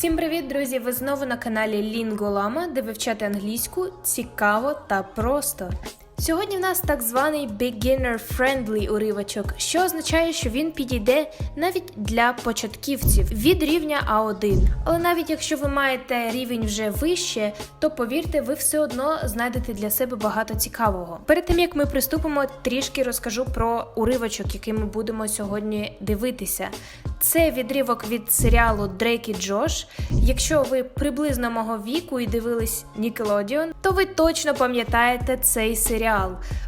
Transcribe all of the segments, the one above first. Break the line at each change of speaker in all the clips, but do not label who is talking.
Всім привіт, друзі! Ви знову на каналі Лінголама, де вивчати англійську цікаво та просто. Сьогодні в нас так званий beginner-friendly уривочок, що означає, що він підійде навіть для початківців від рівня А1. Але навіть якщо ви маєте рівень вже вище, то повірте, ви все одно знайдете для себе багато цікавого. Перед тим як ми приступимо, трішки розкажу про уривочок, який ми будемо сьогодні дивитися. Це відривок від серіалу Дрейк і Джош. Якщо ви приблизно мого віку і дивились Nickelodeon, то ви точно пам'ятаєте цей серіал.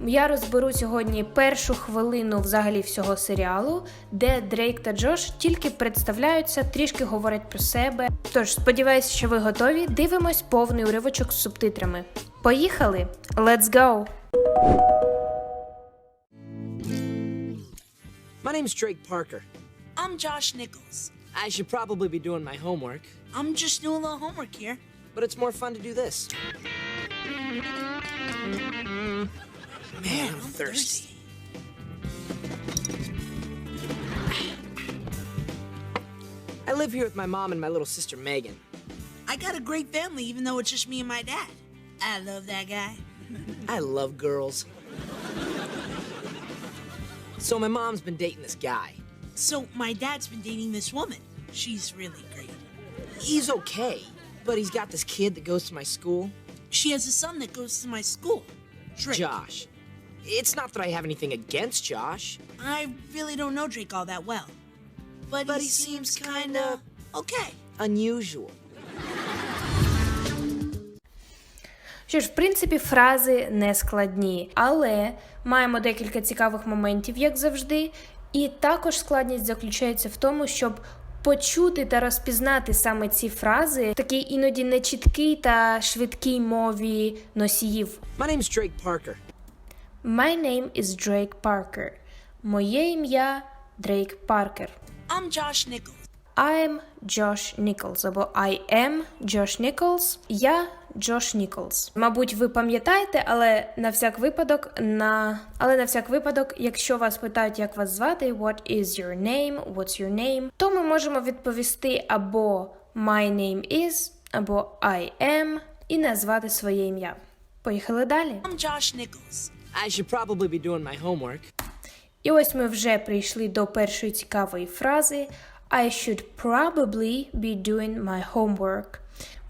Я розберу сьогодні першу хвилину взагалі всього серіалу, де Дрейк та Джош тільки представляються, трішки говорять про себе. Тож сподіваюся, що ви готові. Дивимось повний уривочок з субтитрами. Поїхали! Let's go!
My name's Drake Parker.
I'm Josh Nichols.
I should probably be doing my homework,
I'm just doing a little homework here.
but it's more fun to do this. Mm. Man, I'm thirsty. I live here with my mom and my little sister Megan.
I got a great family, even though it's just me and my dad. I love that guy.
I love girls. So my mom's been dating this guy.
So my dad's been dating this woman. She's really great.
He's okay, but he's got this kid that goes to my school,
She has a son that goes to my school. Drake.
Josh. It's not that I have anything against Josh.
I really don't know Drake all that well. But,
But
he,
he
seems,
seems
kinda okay.
Unusual.
Що ж, в принципі, фрази не складні, але маємо декілька цікавих моментів, як завжди. І також складність заключається в тому, щоб почути та розпізнати саме ці фрази в такій іноді нечіткій та швидкій мові носіїв.
My name's Drake Parker.
My name is Drake Parker. Моє ім'я Дрейк Паркер.
I'm Josh Nichols.
I'm Josh Nichols або I am Josh Nichols. Я Джош Ніколс. Мабуть, ви пам'ятаєте, але на всяк випадок, на але на всяк випадок, якщо вас питають, як вас звати, what is your name, what's your name, то ми можемо відповісти або my name is, або I am і назвати своє ім'я. Поїхали далі.
I'm Josh Nichols.
I should probably be doing my homework,
І ось ми вже прийшли до першої цікавої фрази I should probably be doing my homework.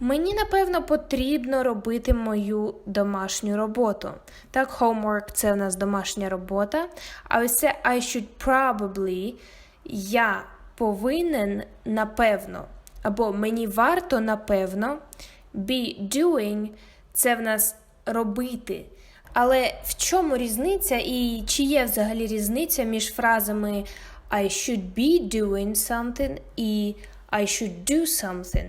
Мені, напевно, потрібно робити мою домашню роботу. Так, homework – це у нас домашня робота. А ось це I should probably я повинен, напевно, або мені варто, напевно, be doing це в нас робити. Але в чому різниця і чи є взагалі різниця між фразами I should be doing something і I should do something?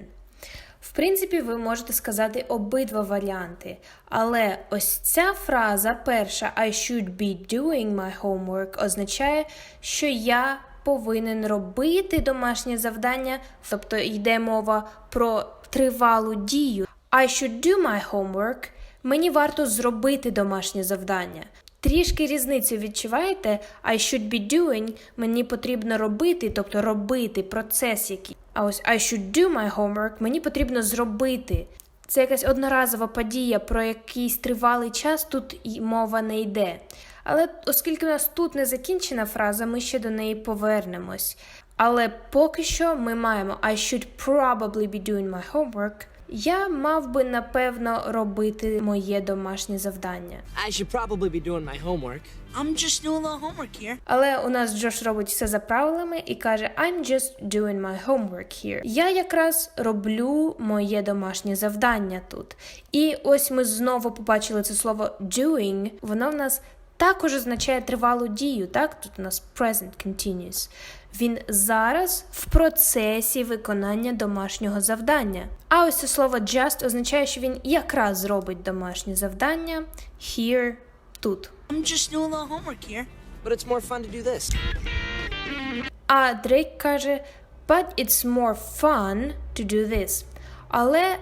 В принципі, ви можете сказати обидва варіанти. Але ось ця фраза, перша I should be doing my homework, означає, що я повинен робити домашнє завдання, тобто йде мова про тривалу дію. I should do my homework. Мені варто зробити домашнє завдання. Трішки різницю відчуваєте? I should be doing, мені потрібно робити, тобто робити процес який. А ось I should do my homework, мені потрібно зробити. Це якась одноразова подія, про якийсь тривалий час тут і мова не йде. Але оскільки у нас тут не закінчена фраза, ми ще до неї повернемось. Але поки що ми маємо I should probably be doing my homework. Я мав би напевно робити моє домашнє завдання.
I should probably be doing my homework,
I'm just doing a homework here.
Але у нас Джош робить все за правилами і каже I'm just doing my homework here. Я якраз роблю моє домашнє завдання тут. І ось ми знову побачили це слово doing. Воно в нас також означає тривалу дію, так? Тут у нас present continuous. Він зараз в процесі виконання домашнього завдання. А ось це слово just означає, що він якраз зробить домашнє завдання here, тут.
I'm just doing a little homework here.
but it's more fun to do this.
А Дрейк каже: But it's more fun to do this. Але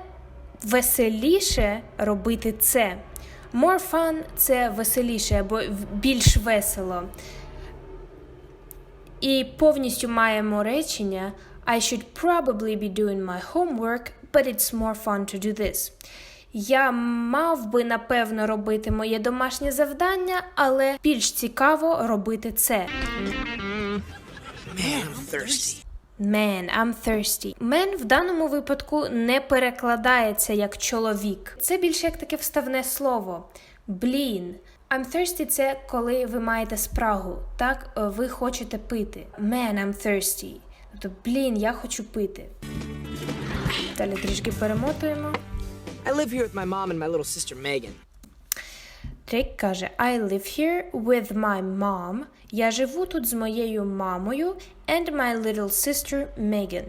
веселіше робити це. More fun це веселіше або більш весело. І повністю маємо речення I should probably be doing my homework, but it's more fun to do this. Я мав би напевно робити моє домашнє завдання, але більш цікаво робити це.
Man, I'm thirsty.
Man, I'm thirsty. Man в даному випадку не перекладається як чоловік. Це більше як таке вставне слово. Блін. I'm thirsty – це коли ви маєте спрагу. Так, ви хочете пити. Man, I'm thirsty. Тобто, блін, я хочу пити. Далі трішки перемотуємо.
I live here with my mom and my little sister Megan.
Дрейк каже: I live here with my mom. Я живу тут з моєю мамою and my little sister Megan.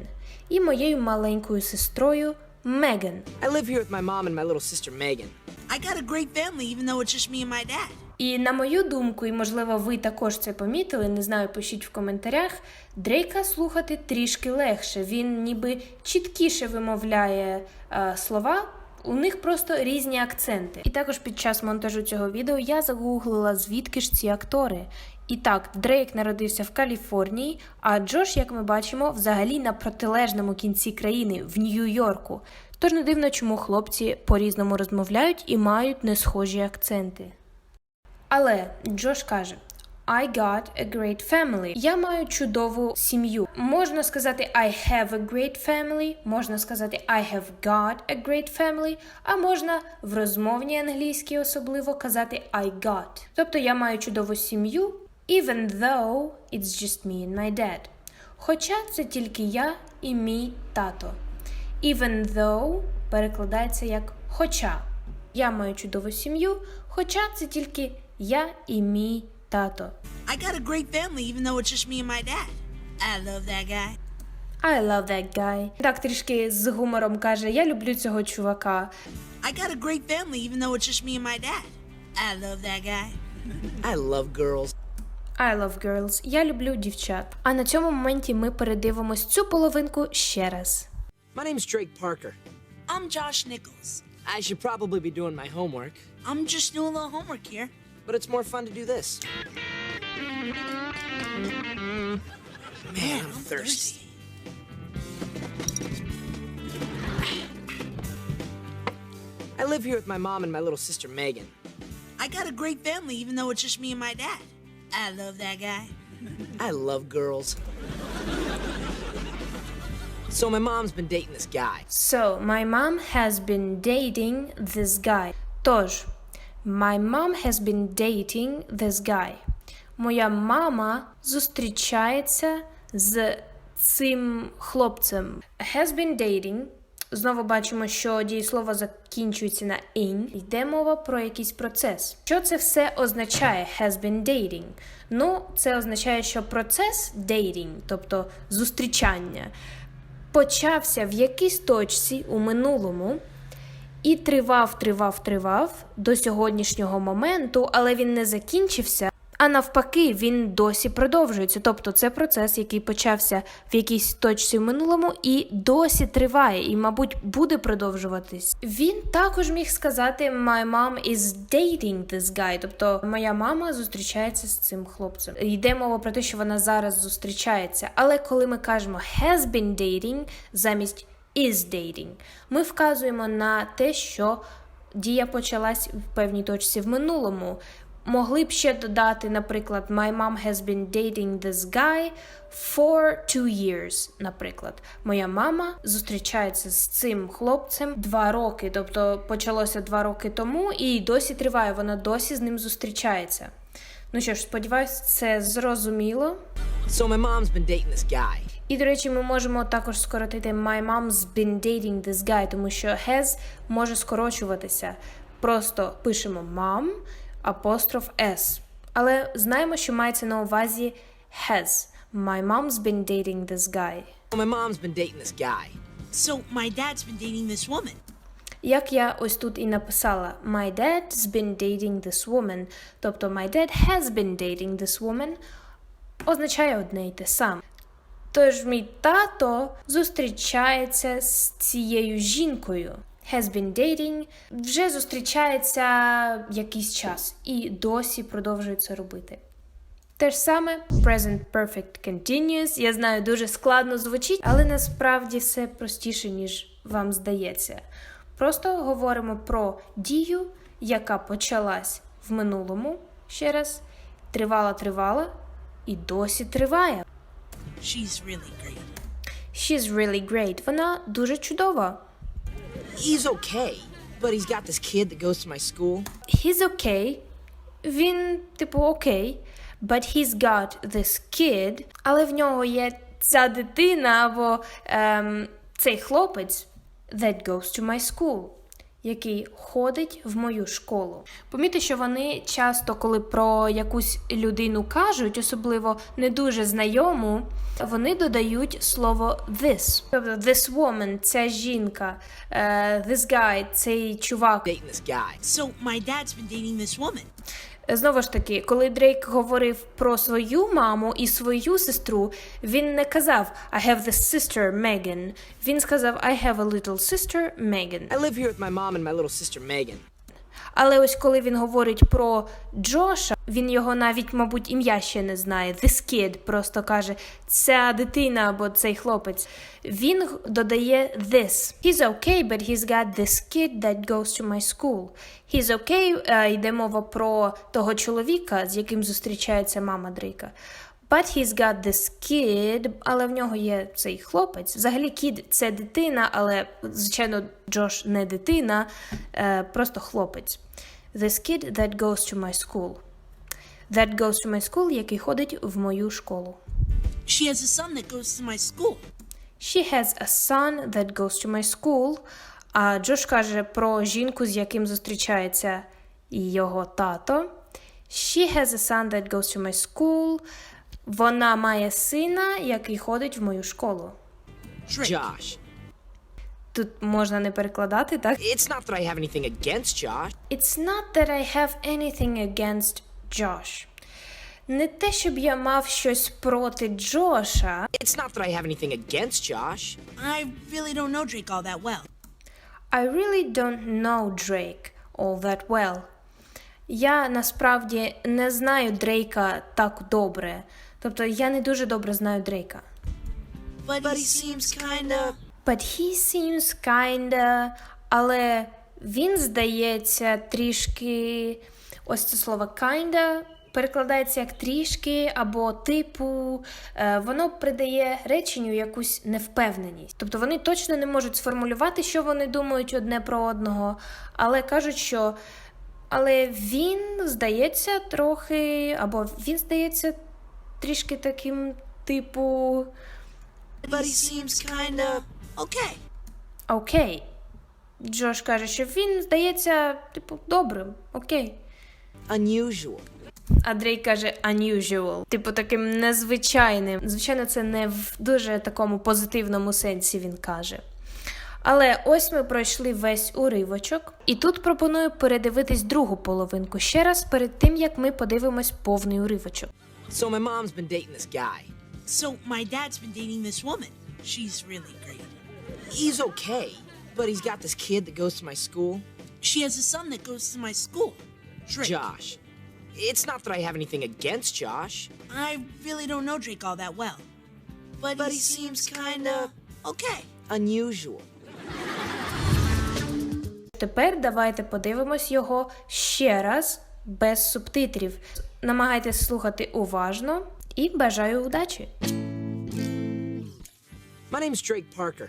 І моєю маленькою сестрою Меган.
I live here with my mom and my little sister Megan.
I got a great family, even though it's just me and my dad.
І на мою думку, і можливо ви також це помітили, не знаю, пишіть в коментарях. Дрейка слухати трішки легше. Він ніби чіткіше вимовляє е, слова. У них просто різні акценти. І також під час монтажу цього відео я загуглила, звідки ж ці актори. І так, Дрейк народився в Каліфорнії, а Джош, як ми бачимо, взагалі на протилежному кінці країни в Нью-Йорку. Тож не дивно, чому хлопці по-різному розмовляють і мають не схожі акценти. Але Джош каже: I got a great family. Я маю чудову сім'ю. Можна сказати I have a great family, можна сказати I have got a great family, а можна в розмовній англійській особливо казати I got. Тобто я маю чудову сім'ю, even though it's just me and my dad. Хоча це тільки я і мій тато. Even though перекладається як хоча. Я маю чудову сім'ю, хоча це тільки я і мій тато.
I got a great family, even though it's just me and my dad. I love that guy.
I love that guy. Так трішки з гумором каже: Я люблю цього чувака.
I got a great family, even though it's just me and my dad. I love that guy.
I love girls.
I love girls. Я люблю дівчат. А на цьому моменті ми передивимось цю половинку ще раз.
My name's Drake Parker.
I'm Josh Nichols.
I should probably be doing my homework,
I'm just doing a little homework here.
but it's more fun to do this. Man, I'm thirsty. I live here with my mom and my little sister Megan.
I got a great family, even though it's just me and my dad. I love that guy.
I love girls. So my mom's been dating this guy.
So, my mom has been dating this guy. Тож, my mom has been dating this guy. Моя мама зустрічається з цим хлопцем. Has been dating. Знову бачимо, що дієслово закінчується на in. Йде мова про якийсь процес. Що це все означає? Has been dating. Ну, це означає, що процес dating, тобто зустрічання, почався в якійсь точці у минулому і тривав, тривав, тривав до сьогоднішнього моменту, але він не закінчився. А навпаки, він досі продовжується. Тобто це процес, який почався в якійсь точці в минулому і досі триває, і, мабуть, буде продовжуватись. Він також міг сказати My mom is dating this guy, тобто моя мама зустрічається з цим хлопцем. Йде мова про те, що вона зараз зустрічається. Але коли ми кажемо has been dating замість is dating, ми вказуємо на те, що дія почалась в певній точці в минулому. Могли б ще додати, наприклад, My mom has been dating this guy for two years, наприклад. Моя мама зустрічається з цим хлопцем два роки, тобто почалося два роки тому і досі триває, вона досі з ним зустрічається. Ну що ж, сподіваюсь, це зрозуміло.
So my mom's been dating this guy.
І, до речі, ми можемо також скоротити My mom's been dating this guy, тому що has може скорочуватися. Просто пишемо mom, апостроф s. Але знаємо, що мається на увазі has. My mom's been dating this guy.
My mom's been dating this guy.
So my dad's been dating this woman.
Як я ось тут і написала, My dad's been dating this woman, тобто My dad has been dating this woman, означає одне й те саме. Тож мій тато зустрічається з цією жінкою. Has been dating, вже зустрічається якийсь час і досі продовжує це робити. Те ж саме present perfect continuous. Я знаю, дуже складно звучить, але насправді все простіше, ніж вам здається. Просто говоримо про дію, яка почалась в минулому ще раз, тривала, тривала і досі триває.
She's really great.
She's really great. Вона дуже чудова.
He's okay, but he's got this kid that goes to my school.
He's okay. Він, типу, окей. But he's got this kid. Але в нього є ця дитина або ем, цей хлопець that goes to my school, який ходить в мою школу. Помітьте, що вони часто, коли про якусь людину кажуть, особливо не дуже знайому, вони додають слово this. Тобто this woman, ця жінка, е, this guy, цей чувак.
So my dad's been dating this woman.
Знову ж таки, коли Дрейк говорив про свою маму і свою сестру, він не казав I have the sister Megan. Він сказав I have a little sister Megan.
I live here with my mom and my little sister Megan.
Але ось коли він говорить про Джоша, він його навіть, мабуть, ім'я ще не знає. This kid просто каже ця дитина або цей хлопець. Він додає this. He's okay, but he's got this kid that goes to my school. He's okay, е, йде мова про того чоловіка, з яким зустрічається мама Дрейка. But he's got this kid, але в нього є цей хлопець. Взагалі, кід це дитина, але звичайно, Джош не дитина, е, просто хлопець. This kid that goes to my school. That goes to my school, який ходить в мою школу.
She has a son that goes to my school.
She has a son that goes to my school. А Джош каже про жінку, з яким зустрічається його тато. She has a son that goes to my school. Вона має сина, який ходить в мою школу.
Josh.
Тут можна не перекладати, так?
It's not that I have anything against Josh.
It's not that I have anything against Josh. Не те, щоб я мав щось проти Джоша.
It's not that I have anything against Josh.
I really don't know Drake all that well.
I really don't know Drake all that well. Я насправді не знаю Дрейка так добре. Тобто я не дуже добре знаю Дрейка.
But, he seems kinda.
But he seems kinda... Але він здається трішки. Ось це слово kinda перекладається як трішки або типу. Е, Воно придає реченню якусь невпевненість. Тобто вони точно не можуть сформулювати, що вони думають одне про одного, але кажуть, що. Але він здається трохи, або він здається трішки таким, типу.
Seems kinda. Okay.
Окей. Джош каже, що він здається, типу, добрим, окей.
Unusual.
А Дрей каже unusual, типу таким незвичайним. Звичайно, це не в дуже такому позитивному сенсі він каже. Але ось ми пройшли весь уривочок, і тут пропоную передивитись другу половинку ще раз перед тим, як ми подивимось повний уривочок.
So my mom's been dating this guy.
So my dad's been dating this woman. She's really great.
He's okay, but he's got this kid that goes to my school.
She has a son that goes to my school. Drake.
Josh. It's not that I have anything against Josh.
I really don't know Drake all that well. But, he, seems kinda. Okay.
Unusual.
Тепер давайте подивимось його ще раз без субтитрів. Намагайтесь слухати уважно і бажаю удачі!
My name's Drake Parker.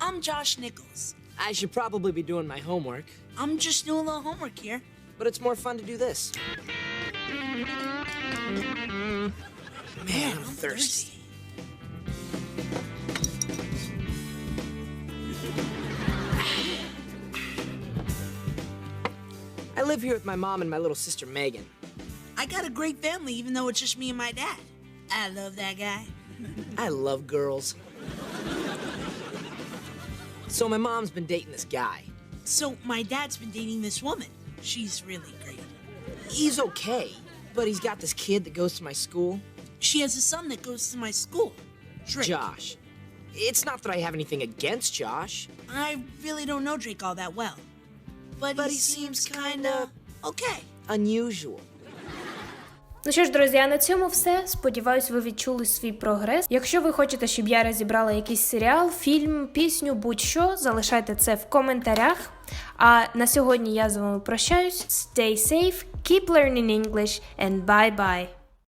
I'm Josh Nichols.
I should probably be doing my homework,
I'm just doing a little homework here.
but it's more fun to do this. Man, I'm thirsty. Live here with my mom and my little sister Megan.
I got a great family, even though it's just me and my dad. I love that guy.
I love girls. So my mom's been dating this guy.
So my dad's been dating this woman. She's really great.
He's okay, but he's got this kid that goes to my school.
She has a son that goes to my school. Drake.
Josh. It's not that I have anything against Josh.
I really don't know Drake all that well. But, he, seems kinda. Okay.
Unusual.
Ну що ж, друзі, а на цьому все. Сподіваюсь, ви відчули свій прогрес. Якщо ви хочете, щоб я розібрала якийсь серіал, фільм, пісню, будь-що, залишайте це в коментарях. А на сьогодні я з вами прощаюсь. Stay safe, keep learning English and bye bye!